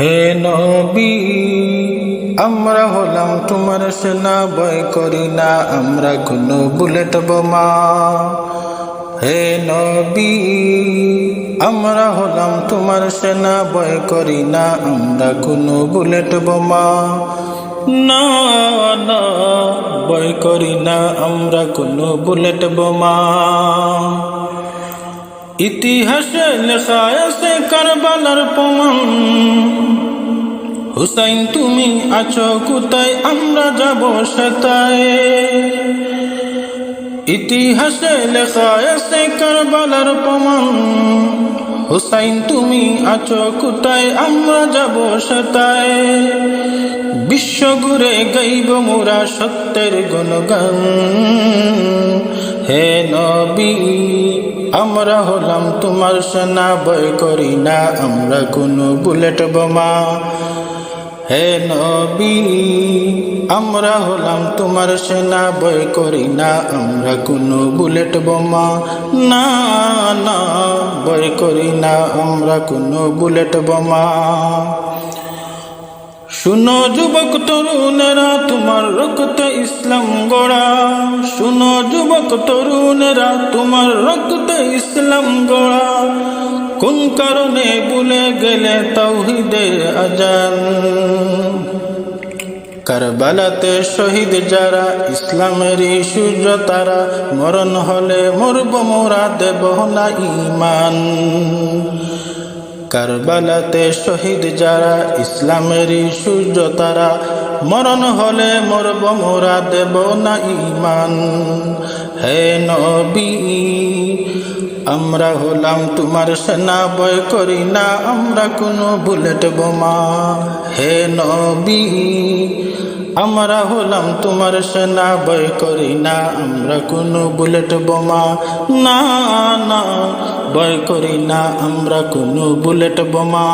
হে নবী, আমরা হলাম তোমার সেনা বয় করি না, আমরা কোনো বুলেট বোমা। হে নবী, আমরা হলাম তোমার সেনা বয় করি না, আমরা কোনো বুলেট বোমা। না না বয় করি না, আমরা কোনো বুলেট বোমা। ইতিহাসে লেখা আছে কারবালার প্রমাণ। হুসাইন, তুমি আছো কোথায়? আমরা যাব সেতায় ইতিহাসে লেখা আছে কারবালার প্রমাণ। হুসাইন, তুমি আছো কোথায়? আমরা যাব সেতায় বিশ্ব ঘুরে গাইব মোরা সত্যের গুণগান। হে নবী, আমরা হলাম তোমার সেনা। বয় করি না, আমরা কোনো বুলেট বোমা। হে নবী, আমরা হলাম তোমার সেনা, ভয় করি না, আমরা কোনো বুলেট বোমা, না না, ভয় করি না, আমরা কোনো বুলেট বোমা। শুনো যুবক তরুণেরা, তোমার রক্ত ইসলাম গড়া। শুনো যুবক তরুণেরা, তোমার রক্তে ইসলাম গড়া। কোন কারণে ভুলে গেলে তৌহিদের আজান? কারবালাতে শহীদ যারা ইসলামেরই সূর্য তারা মরণ হলে মরব মোরা দেব না ইমান কারবালাতে শহীদ যারা ইসলামেরই সূর্য তারা মরণ হলে মরব মোরা দেব না ইমান হে নবী আমরা হলাম তোমার সেনা বয় করি না আমরা কোনো বুলেট বোমা। হে নবী, আমরা হলাম তোমার সেনা বয় করি না আমরা কোনো বুলেট বোমা। না না বয় করি না আমরা কোনো বুলেট বোমা।